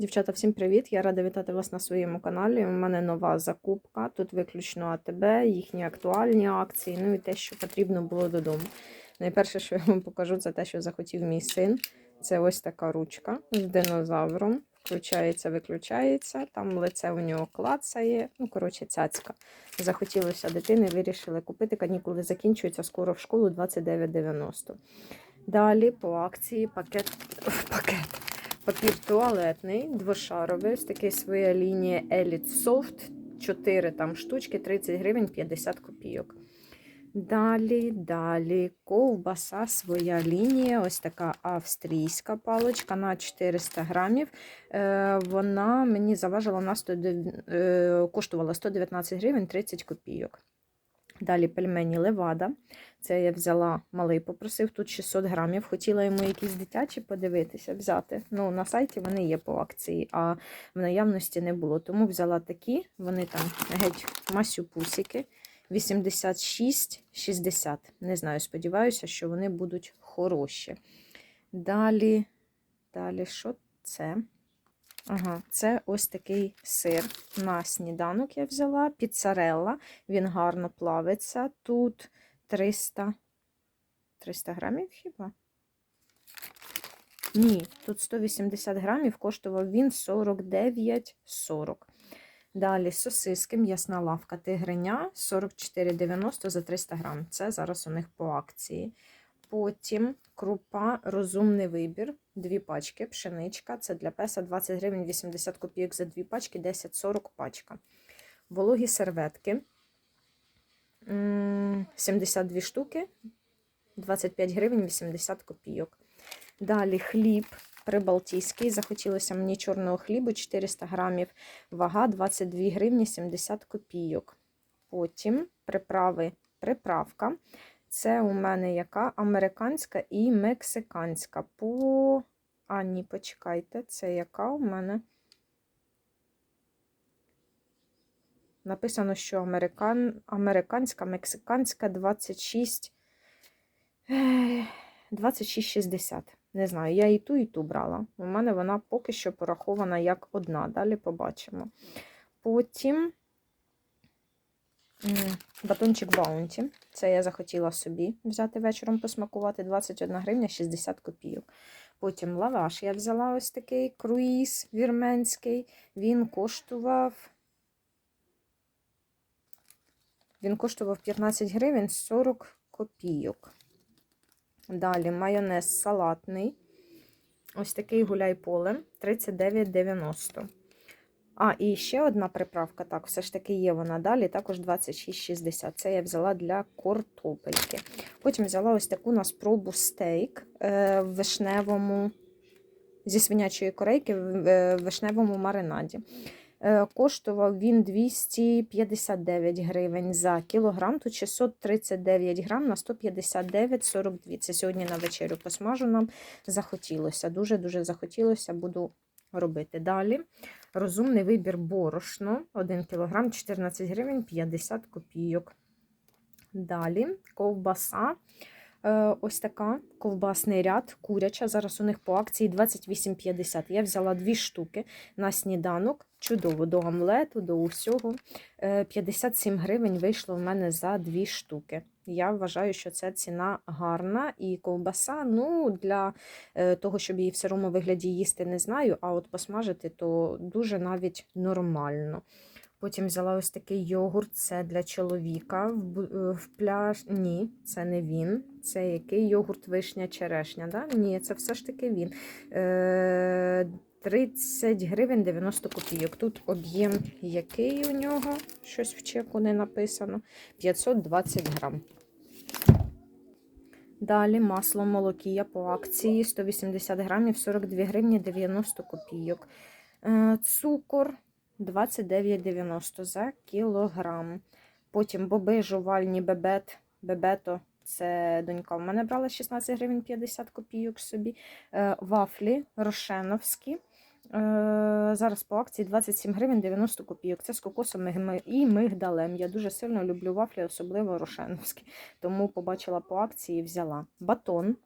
Дівчата, всім привіт! Я рада вітати вас на своєму каналі. У мене нова закупка. Тут виключно АТБ, їхні актуальні акції, ну і те, що потрібно було додому. Найперше, що я вам покажу, це те, що захотів мій син. Це ось така ручка з динозавром. Включається, виключається. Там лице у нього клацає. Ну, коротше, цяцька. Захотілося дитини, вирішили купити. Канікули закінчуються скоро в школу 29,90. Далі по акції пакет. пакет. Папір туалетний, двошаровий, ось такий своя лінія Elite Soft. 4 там штучки, 30 гривень 50 копійок. Далі, далі, ковбаса, своя лінія, ось така австрійська паличка на 400 грамів. Е, вона мені заважила на 100, е, коштувала 119 гривень 30 копійок. Далі пельмені левада. Це я взяла малий, попросив тут 600 грамів. Хотіла йому якісь дитячі подивитися, взяти. Ну, на сайті вони є по акції, а в наявності не було. Тому взяла такі, вони там геть масюпусики. 86,60. Не знаю, сподіваюся, що вони будуть хороші. Далі, далі, що це? Ага, це ось такий сир на сніданок я взяла. Піцарелла. Він гарно плавиться. Тут 300 300 грамів хіба? Ні, тут 180 грамів, коштував він 49,40. Далі сосиски, м'ясна лавка тигриня 44,90 за 300 грам. Це зараз у них по акції. Потім крупа, розумний вибір. Дві пачки, пшеничка. Це для песа 20 гривень 80 копійок за дві пачки, 10-40 пачка. Вологі серветки. 72 штуки, 25 гривень 80 копійок. Далі хліб прибалтійський. Захотілося мені чорного хлібу 400 грамів, вага 22 гривні 70 копійок. Потім приправи, приправка. Це у мене яка американська і мексиканська. По. А, ні, почекайте, це яка у мене? Написано, що американ... американська, мексиканська 26. 26,60. Не знаю, я і ту, і ту брала. У мене вона поки що порахована як одна. Далі побачимо. Потім батончик Баунті. Це я захотіла собі взяти вечором посмакувати 21 гривня 60 копійок. Потім лаваш я взяла ось такий круїз вірменський. Він коштував. Він коштував 15 гривень 40 копійок. Далі майонез салатний. Ось такий гуляй поле 39,90. А, і ще одна приправка, так, все ж таки є вона далі, також 26,60. Це я взяла для картопельки. Потім взяла ось таку на спробу стейк в вишневому, зі свинячої корейки в вишневому маринаді. Коштував він 259 гривень за кілограм, тут 639 грам на 159,42. Це сьогодні на вечерю посмажу нам захотілося. Дуже-дуже захотілося, буду робити. Далі розумний вибір борошно 1 кг 14 гривень 50 копійок. Далі ковбаса. Ось така ковбасний ряд, куряча. Зараз у них по акції 28,50. Я взяла дві штуки на сніданок. Чудово, до омлету, до усього. 57 гривень вийшло в мене за дві штуки. Я вважаю, що це ціна гарна. І ковбаса, ну, для того, щоб її в сирому вигляді їсти, не знаю, а от посмажити, то дуже навіть нормально. Потім взяла ось такий йогурт, це для чоловіка в пляж. Ні, це не він. Це який йогурт вишня черешня. Да? Ні, це все ж таки він. 30 гривень 90 копійок. Тут об'єм який у нього, щось в чеку не написано. 520 грам. Далі масло молокія по акції 180 грамів, 42 гривні 90 копійок. Цукор 29,90 за кілограм. Потім боби жувальні бебет, бебето. Це донька в мене брала 16 гривень 50 копійок собі. Вафлі рошеновські. Зараз по акції 27 гривень 90 копійок. Це з кокосом і мигдалем. Я дуже сильно люблю вафлі, особливо рошеновські. Тому побачила по акції і взяла. Батон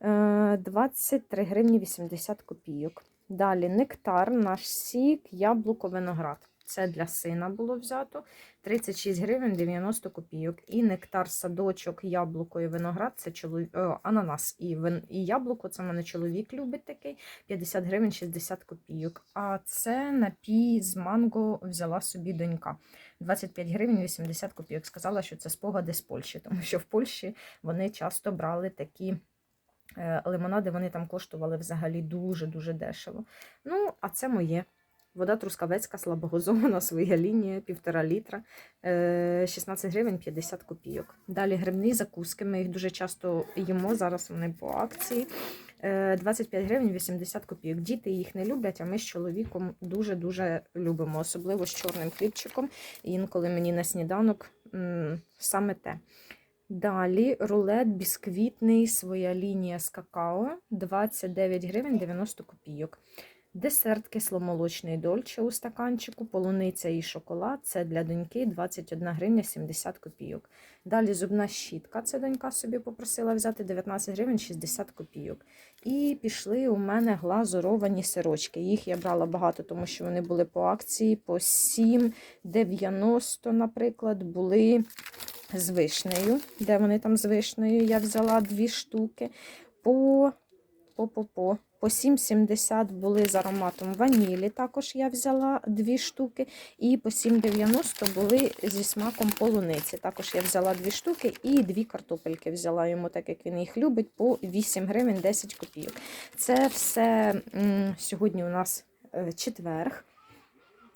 Е, 23 гривні 80 копійок. Далі нектар, наш сік, яблуко, виноград. Це для сина було взято. 36 гривень 90 копійок. І нектар, садочок, яблуко і виноград це чоловік, ананас і, вин, і яблуко. Це в мене чоловік любить такий. 50 гривень 60 копійок. А це напій з манго взяла собі донька. 25 гривень 80 копійок. Сказала, що це спогади з Польщі, тому що в Польщі вони часто брали такі. е, Лимонади вони там коштували взагалі дуже-дуже дешево. Ну, а це моє. Вода трускавецька, слабогазована, своя лінія, півтора літра, е, 16 гривень 50 копійок. Далі грибні закуски. Ми їх дуже часто їмо. Зараз вони по акції. Е, 25 гривень 80 копійок. Діти їх не люблять, а ми з чоловіком дуже-дуже любимо, особливо з чорним хлібчиком. Інколи мені на сніданок саме те. Далі рулет бісквітний, своя лінія з какао 29 гривень 90 копійок. Десерт кисломолочний дольче у стаканчику, полуниця і шоколад це для доньки 21 гривня 70 копійок. Далі зубна щітка, це донька собі попросила взяти 19 гривень 60 копійок. І пішли у мене глазуровані сирочки. Їх я брала багато, тому що вони були по акції по 7,90, наприклад, були з вишнею. Де вони там з вишнею? Я взяла дві штуки. По, по, по, по. По 7,70 були з ароматом ванілі. Також я взяла дві штуки. І по 7,90 були зі смаком полуниці. Також я взяла дві штуки і дві картопельки взяла йому, так як він їх любить, по 8 гривень 10 копійок. Це все сьогодні у нас е, четверг.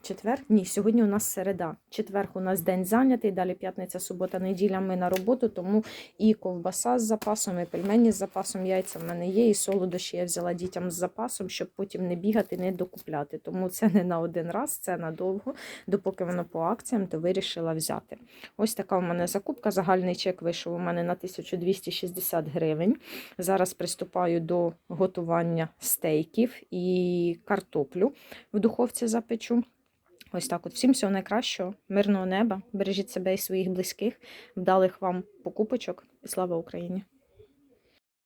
Четвер? Ні, сьогодні у нас середа. Четверг у нас день зайнятий, далі п'ятниця, субота, неділя ми на роботу, тому і ковбаса з запасом, і пельмені з запасом, яйця в мене є, і солодощі я взяла дітям з запасом, щоб потім не бігати, не докупляти. Тому це не на один раз, це надовго. Допоки воно по акціям, то вирішила взяти. Ось така у мене закупка. Загальний чек вийшов у мене на 1260 гривень. Зараз приступаю до готування стейків і картоплю в духовці запечу. Ось так от. Всім всього найкращого, мирного неба. Бережіть себе і своїх близьких, вдалих вам покупочок і слава Україні!